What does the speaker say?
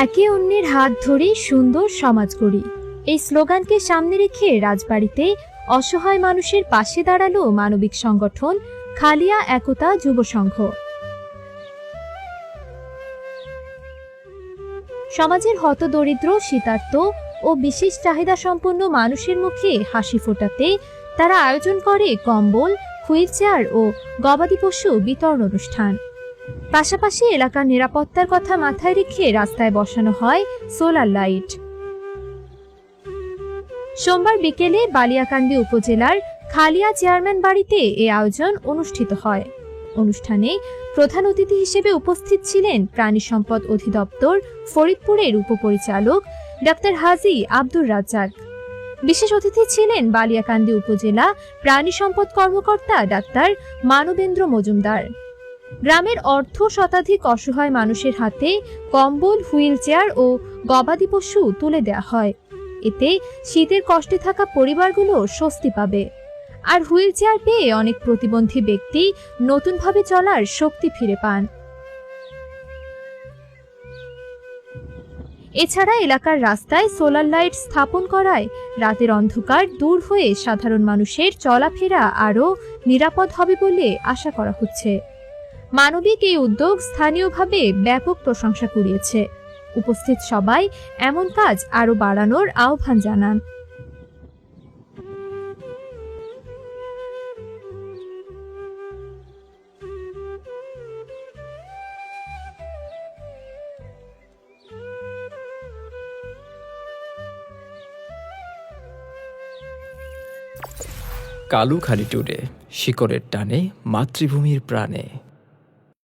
একে অন্যের হাত ধরে সুন্দর সমাজ গড়ি। এই স্লোগানকে সামনে রেখে রাজবাড়িতে অসহায় মানুষের পাশে দাঁড়াল মানবিক সংগঠন খালিয়া একতা যুব সংঘ। সমাজের হতদরিদ্র শীতার্ত ও বিশেষ চাহিদা সম্পন্ন মানুষের মুখে হাসি ফোটাতে তারা আয়োজন করে কম্বল, হুইল চেয়ার ও গবাদি পশু বিতরণ অনুষ্ঠান। পাশাপাশি এলাকার নিরাপত্তার কথা মাথায় রেখে রাস্তায় বসানো হয় সোলার লাইট। সোমবার বিকেলে বালিয়াকান্দি উপজেলার খালিয়া চেয়ারম্যান বাড়িতে এ আয়োজন অনুষ্ঠিত হয়। অনুষ্ঠানে প্রধান অতিথি হিসেবে উপস্থিত ছিলেন প্রাণী সম্পদ অধিদপ্তর, ফরিদপুরের উপপরিচালক ডাক্তার হাজি আব্দুর রাজ্জাক। বিশেষ অতিথি ছিলেন বালিয়াকান্দি উপজেলা প্রাণী সম্পদ কর্মকর্তা ডাক্তার মানবেন্দ্র মজুমদার। গ্রামের অর্ধ শতাধিক অসহায় মানুষের হাতে কম্বল হুইল চেয়ার ও গবাদি পশু তুলে দেওয়া হয়। এতে শীতের কষ্টে থাকা পরিবারগুলো স্বস্তি পাবে। আর হুইল চেয়ার পেয়ে অনেক প্রতিবন্ধী ব্যক্তি নতুনভাবে চলার শক্তি ফিরে পান। এছাড়া এলাকার রাস্তায় সোলার লাইট স্থাপন করায় রাতের অন্ধকার দূর হয়ে সাধারণ মানুষের চলাফেরা আরও নিরাপদ হবে বলে আশা করা হচ্ছে। মানবিক এই উদ্যোগ স্থানীয়ভাবে ব্যাপক প্রশংসা কুড়িয়েছে। উপস্থিত সবাই এমন কাজ আরও বাড়ানোর আহ্বান জানান। কালুখালী টুডে, শিকড়ের টানে, মাতৃভূমির প্রাণে।